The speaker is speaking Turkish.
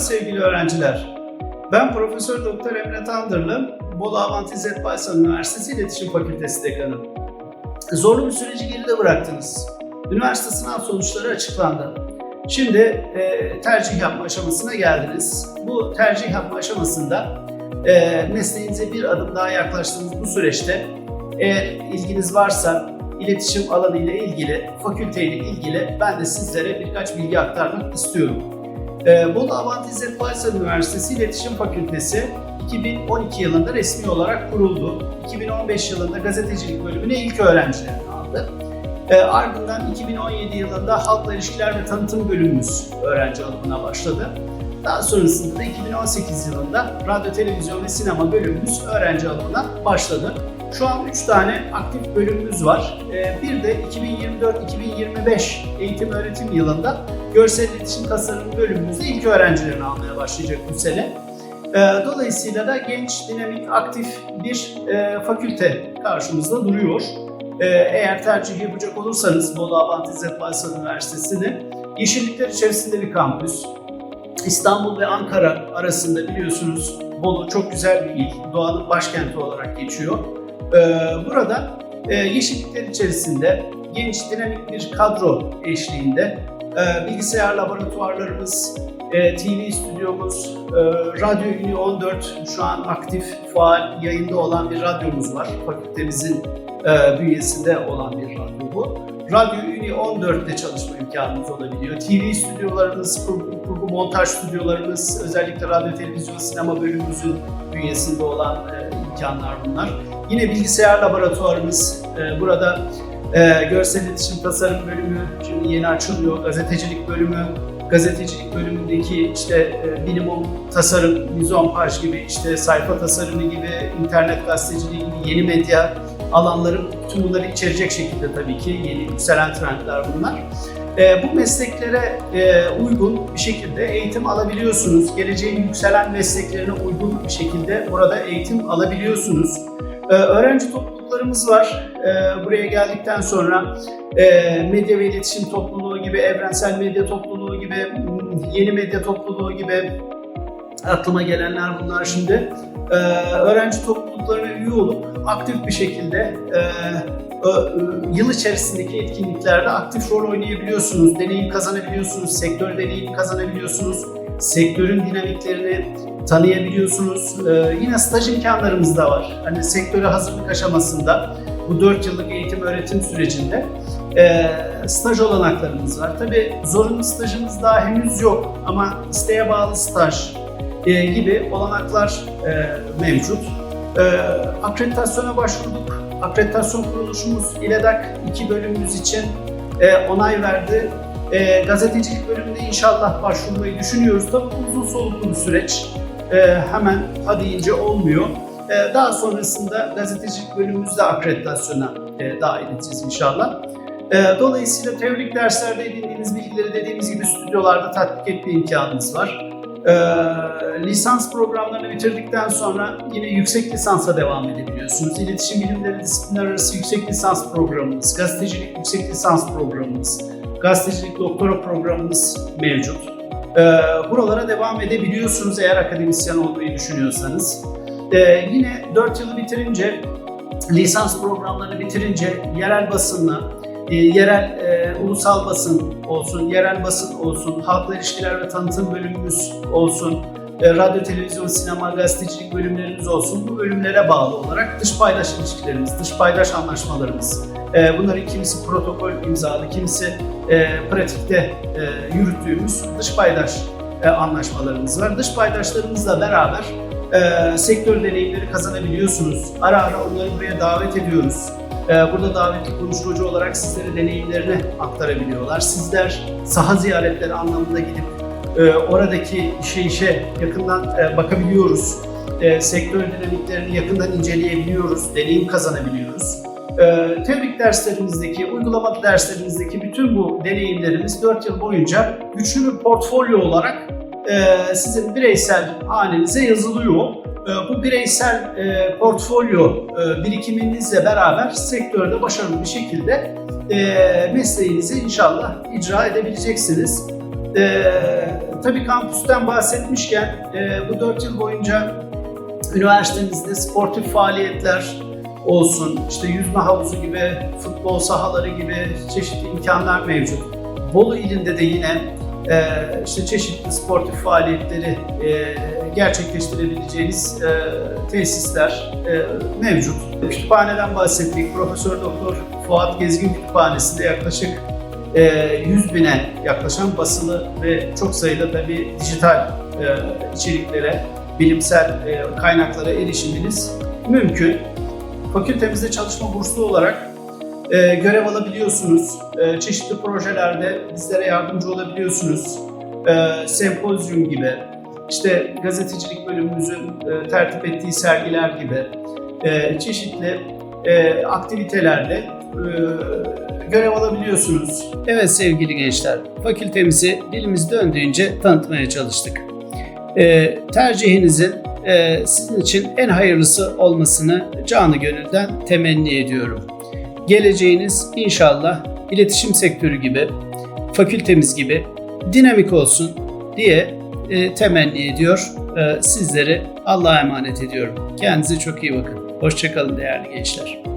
sevgili öğrenciler. Ben Profesör Doktor Emre Tandırlı, Bolu Avant İzzet Baysal Üniversitesi İletişim Fakültesi Dekanı. Zorlu bir süreci geride bıraktınız. Üniversite sınav sonuçları açıklandı. Şimdi e, tercih yapma aşamasına geldiniz. Bu tercih yapma aşamasında e, mesleğinize bir adım daha yaklaştığınız bu süreçte eğer ilginiz varsa iletişim alanı ile ilgili, fakülte ile ilgili ben de sizlere birkaç bilgi aktarmak istiyorum. Ee, Bolu Avant İzzet Baysal Üniversitesi İletişim Fakültesi 2012 yılında resmi olarak kuruldu. 2015 yılında gazetecilik bölümüne ilk öğrencilerini aldı. Ee, ardından 2017 yılında Halkla İlişkiler ve Tanıtım bölümümüz öğrenci alımına başladı. Daha sonrasında da 2018 yılında Radyo, Televizyon ve Sinema bölümümüz öğrenci alımına başladı. Şu an 3 tane aktif bölümümüz var. Ee, Bir de 2024-2025 eğitim öğretim yılında görsel iletişim tasarım bölümümüzde ilk öğrencilerini almaya başlayacak bu sene. Ee, Dolayısıyla da genç, dinamik, aktif bir e, fakülte karşımızda duruyor. Ee, Eğer tercih yapacak olursanız Bolu Abant İzzet Baysal Üniversitesi'ni yeşillikler içerisinde bir kampüs. İstanbul ve Ankara arasında biliyorsunuz Bolu çok güzel bir il, doğanın başkenti olarak geçiyor. Ee, Burada e, yeşillikler içerisinde genç, dinamik bir kadro eşliğinde e, bilgisayar laboratuvarlarımız, e, TV stüdyomuz, Radyo Ünlü 14 şu an aktif, faal, yayında olan bir radyomuz var. Fakültemizin bünyesinde olan bir radyo bu. Radyo Ünlü 14'te çalışma imkanımız olabiliyor. TV stüdyolarımız, kurgu, kurgu montaj stüdyolarımız, özellikle radyo, televizyon, sinema bölümümüzün bünyesinde olan imkanlar bunlar. Yine bilgisayar laboratuvarımız, e, burada e, görsel iletişim tasarım bölümü şimdi yeni açılıyor, gazetecilik bölümü, gazetecilik bölümündeki işte e, minimum tasarım, mizompaj gibi, işte sayfa tasarımı gibi, internet gazeteciliği gibi yeni medya alanları tüm bunları içerecek şekilde tabii ki yeni yükselen trendler bunlar. E, bu mesleklere e, uygun bir şekilde eğitim alabiliyorsunuz. Geleceğin yükselen mesleklerine uygun bir şekilde burada eğitim alabiliyorsunuz. E, öğrenci topluluklarımız var. E, buraya geldikten sonra e, medya ve iletişim topluluğu gibi, evrensel medya topluluğu gibi, yeni medya topluluğu gibi aklıma gelenler bunlar şimdi. E, öğrenci topluluklarına üye olup aktif bir şekilde e, yıl içerisindeki etkinliklerde aktif rol oynayabiliyorsunuz, deneyim kazanabiliyorsunuz, sektör deneyim kazanabiliyorsunuz, sektörün dinamiklerini tanıyabiliyorsunuz. Ee, yine staj imkanlarımız da var. Hani sektöre hazırlık aşamasında bu 4 yıllık eğitim öğretim sürecinde e, staj olanaklarımız var. Tabii zorunlu stajımız daha henüz yok ama isteğe bağlı staj e, gibi olanaklar e, mevcut. E, akreditasyona başvurduk. Akreditasyon kuruluşumuz İLEDAK iki bölümümüz için e, onay verdi. E, gazetecilik bölümünde inşallah başvurmayı düşünüyoruz. Tabii uzun soluklu bir süreç. E, hemen hadi ince olmuyor. E, daha sonrasında gazetecilik bölümümüzde akreditasyona e, dahil edeceğiz inşallah. E, dolayısıyla teorik derslerde edindiğiniz bilgileri dediğimiz gibi stüdyolarda tatbik etme imkanınız var. E, lisans programlarını bitirdikten sonra yine yüksek lisansa devam edebiliyorsunuz. İletişim bilimleri disiplinler arası yüksek lisans programımız, gazetecilik yüksek lisans programımız, gazetecilik doktora programımız mevcut. E, buralara devam edebiliyorsunuz eğer akademisyen olmayı düşünüyorsanız. E, yine 4 yılı bitirince, lisans programlarını bitirince yerel basınla, e, yerel e, ulusal basın olsun, yerel basın olsun, halkla ilişkiler ve tanıtım bölümümüz olsun, e, radyo, televizyon, sinema, gazetecilik bölümlerimiz olsun. Bu bölümlere bağlı olarak dış paydaş ilişkilerimiz, dış paydaş anlaşmalarımız, e, bunların kimisi protokol imzalı, kimisi e, pratikte e, yürüttüğümüz dış paydaş e, anlaşmalarımız var. Dış paydaşlarımızla beraber e, sektör deneyimleri kazanabiliyorsunuz. Ara ara onları buraya davet ediyoruz. E, burada davetli konuşmacı olarak sizlere deneyimlerini aktarabiliyorlar. Sizler saha ziyaretleri anlamında gidip e, oradaki işe işe yakından e, bakabiliyoruz. E, sektör dinamiklerini yakından inceleyebiliyoruz, deneyim kazanabiliyoruz. E, teorik derslerimizdeki, uygulama derslerimizdeki bütün bu deneyimlerimiz 4 yıl boyunca güçlü bir portfolyo olarak e, sizin bireysel hanenize yazılıyor. E, bu bireysel e, portfolyo e, birikiminizle beraber sektörde başarılı bir şekilde e, mesleğinizi inşallah icra edebileceksiniz. E, tabii kampüsten bahsetmişken e, bu 4 yıl boyunca üniversitemizde sportif faaliyetler olsun, işte yüzme havuzu gibi, futbol sahaları gibi çeşitli imkanlar mevcut. Bolu ilinde de yine e, işte çeşitli sportif faaliyetleri e, gerçekleştirebileceğiniz e, tesisler e, mevcut. Kütüphaneden bahsettik. Profesör Doktor Fuat Gezgin Kütüphanesi'nde yaklaşık e, 100 bine yaklaşan basılı ve çok sayıda tabii dijital e, içeriklere, bilimsel e, kaynaklara erişiminiz mümkün. Fakültemizde çalışma burslu olarak e, görev alabiliyorsunuz. E, çeşitli projelerde bizlere yardımcı olabiliyorsunuz. E, sempozyum gibi, işte gazetecilik bölümümüzün e, tertip ettiği sergiler gibi e, çeşitli e, aktivitelerde e, görev alabiliyorsunuz. Evet sevgili gençler, fakültemizi dilimiz döndüğünce tanıtmaya çalıştık. E, tercihinizin e, sizin için en hayırlısı olmasını canı gönülden temenni ediyorum. Geleceğiniz inşallah iletişim sektörü gibi, fakültemiz gibi dinamik olsun diye e, temenni ediyor. E, sizleri Allah'a emanet ediyorum. Kendinize çok iyi bakın. Hoşçakalın değerli gençler.